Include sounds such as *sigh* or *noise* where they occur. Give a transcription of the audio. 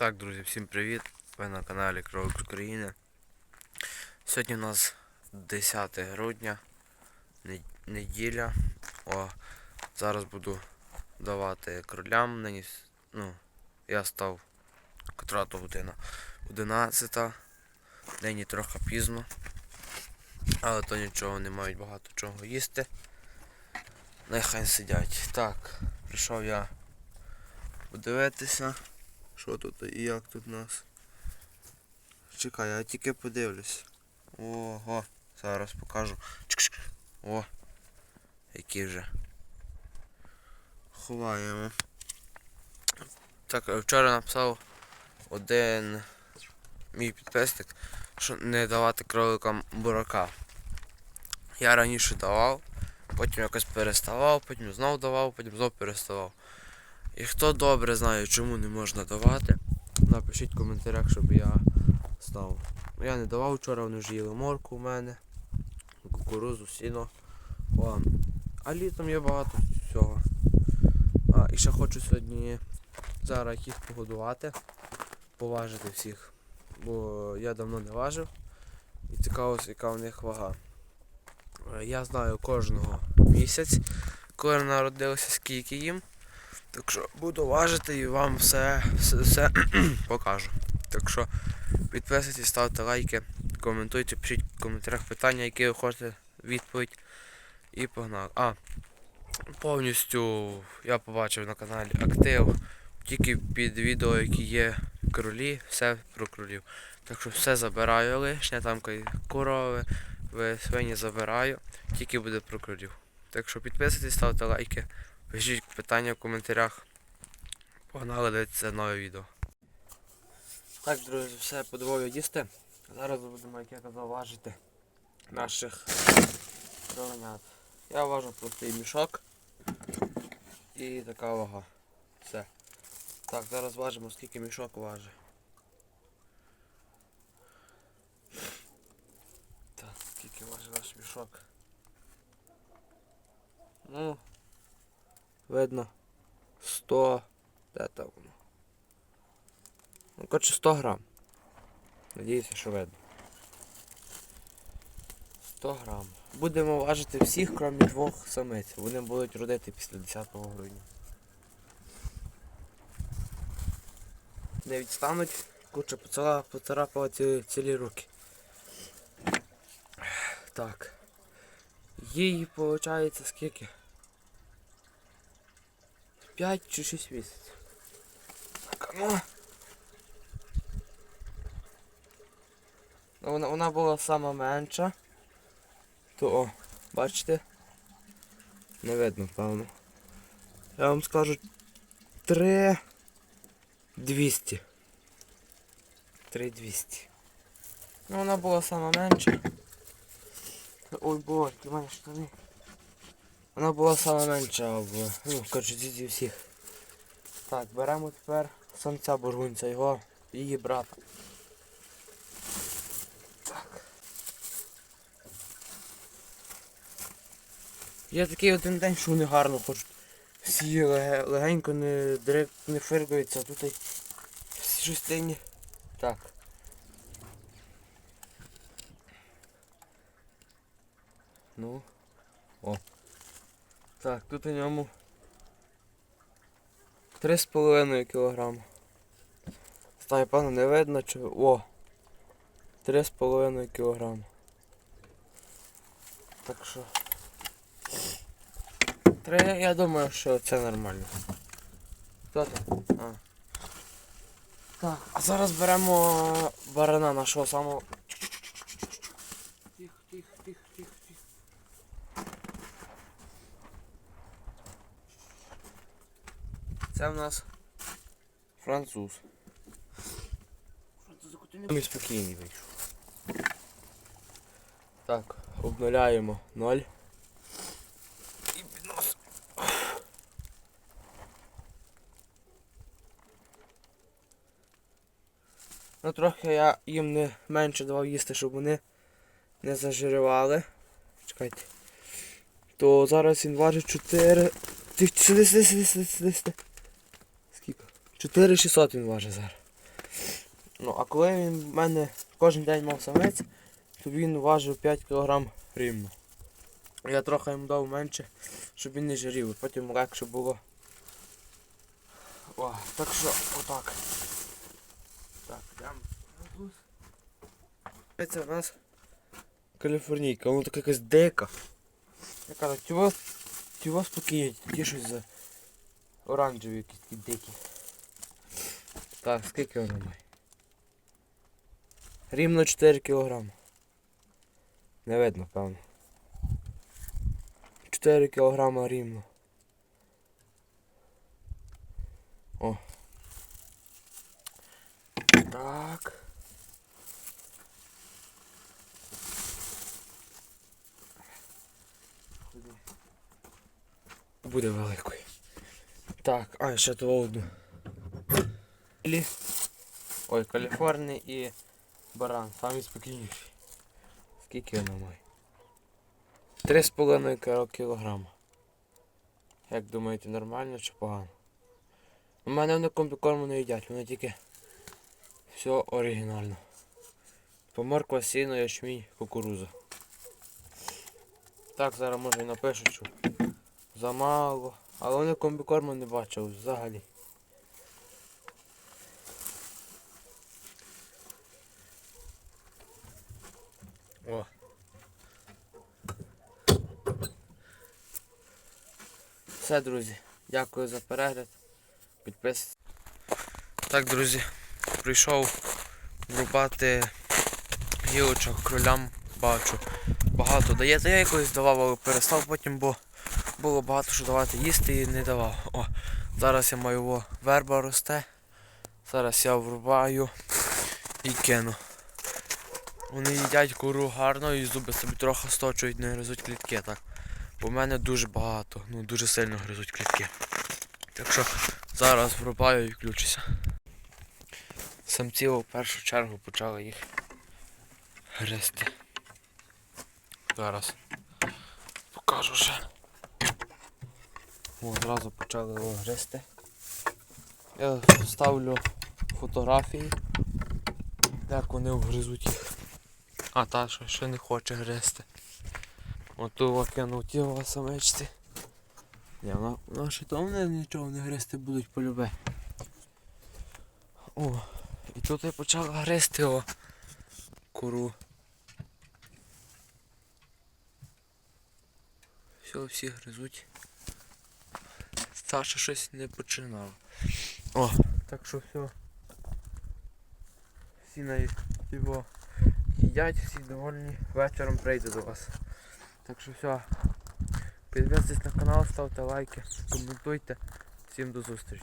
Так, друзі, всім привіт! Ви на каналі Кролик України. Сьогодні у нас 10 грудня, неділя. О, зараз буду давати кролям. Нині, ну, я став котра то година 11. Нині трохи пізно. Але то нічого, не мають багато чого їсти. Нехай сидять. Так, прийшов я подивитися. Що тут і як тут нас? Чекай, я тільки подивлюсь. Ого, зараз покажу. О, які вже. Ховаємо. Так, вчора написав один мій підписник, що не давати кроликам бурака. Я раніше давав, потім якось переставав, потім знов давав, потім знов переставав. І хто добре знає, чому не можна давати, напишіть в коментарях, щоб я. Ну, Я не давав вчора, вони вже їли морку у мене, кукурузу, сіно. О, а літом є багато всього. А, і ще хочу сьогодні зараз їх погодувати, поважити всіх. Бо я давно не важив. І цікаво, яка у них вага. Е, Я знаю кожного місяць, коли народилися, скільки їм. Так що буду важити і вам все, все, все *clears throat* покажу. Так що підписуйтесь, ставте лайки, коментуйте, пишіть в коментарях питання, які ви хочете відповідь. І погнали. А, повністю я побачив на каналі актив. Тільки під відео, які є кролі, все про кролів. Так що все забираю лишнє, там корови, ви свині забираю, тільки буде про кролів. Так що підписуйтесь, ставте лайки. Пишіть питання в коментарях. Погнали дивитися нове відео. Так, друзі, все подвою їсти. Зараз будемо, як я казав, важити наших кровенят. Я важу простий мішок і така вага. Все. Так, зараз важимо, скільки мішок важить. Так, скільки важить наш мішок. Ну, видно 100. Де там воно? Ну, коротше 100 грам. Надіюся, що видно. 100 грам. Будемо важити всіх, крім двох самиць. Вони будуть родити після 10 грудня. Не відстануть, куча поцара, поцарапала ці, цілі руки. Так. Їй виходить скільки? 5 чи 6 місяців. Так, ну. Ну, Вона, вона була сама менша. То о, бачите? Не видно, певно. Я вам скажу 3 200. 3 200. Ну вона була сама менша. Ой боже, у мене штани. Вона була сама менша в, ну, коротше, зі всіх. Так, беремо тепер самця бургунця, його, її брата. Так. Є такий один день, що вони гарно хочуть. Всі леге- легенько не, дирек- не фиргаються, а тут всі шостині. Так. Ну. О. Так, тут у ньому 3,5 кілограма. Знаю, певно, не видно чи. О! 3,5 кілограма. Так що. Три, я думаю, що це нормально. Хто там? А. Так, а зараз беремо барана нашого самого. Це в нас француз. Ми спокійний вийшов. Так, обнуляємо 0. І підносимо. Ну трохи я їм не менше давав їсти, щоб вони не зажирювали. Чекайте. То зараз він важить 4. Ти сюди. Скільки? 4600 він важить зараз. Ну, а коли він в мене кожен день мав самець, то він важив 5 кг рівно. Я трохи йому дав менше, щоб він не жарів, і потім легше було. О, так що отак. Так, йдемо. Це у нас каліфорнійка, вона така якась дика. Я кажу, тіво, тіво спокійно, ті щось за оранжеві якісь такі дикі. Так, скільки вона має? Рівно 4 кг. Не видно, певно. 4 кг рівно. О. Так. Буде великою. Так, а ще того одну. Лі. Ой, Каліфорнія і баран, самий спокійніший. Скільки вона має? Три з половиною кілограма. Як думаєте, нормально чи погано? У мене вони комбікорму не їдять, вони тільки все оригінально. Поморква, сіно, ячмінь, кукуруза. Так, зараз може і напишу, що замало. Але вони комбікорму не бачили взагалі. О. Все, друзі. Дякую за перегляд. Підписуйтесь. Так, друзі, прийшов врубати гілочок кролям, бачу. Багато дає, та я якось давав, але перестав потім, бо було багато що давати їсти і не давав. О, зараз я маю о, верба росте. Зараз я врубаю і кину. Вони їдять кору гарно і зуби собі трохи сточують, не гризуть клітки, так. В мене дуже багато, ну дуже сильно гризуть клітки. Так що зараз врубаю і включуся. Самці в першу чергу почали їх гризти. Зараз покажу ще. Одразу почали його гризти. Я ставлю фотографії, як вони вгризуть їх. А та що ще не хоче гризти. Ото кинув тіло самечці. Ні, вона, вона ще то вони нічого не гризти будуть полюбе. О, і тут я почала гризти о куру. Все, всі гризуть. Саша щось не починав. О, так що все. Всі на його їдять, всі довольні. Вечором прийду до вас. Так що все. Підписуйтесь на канал, ставте лайки, коментуйте. Всім до зустрічі.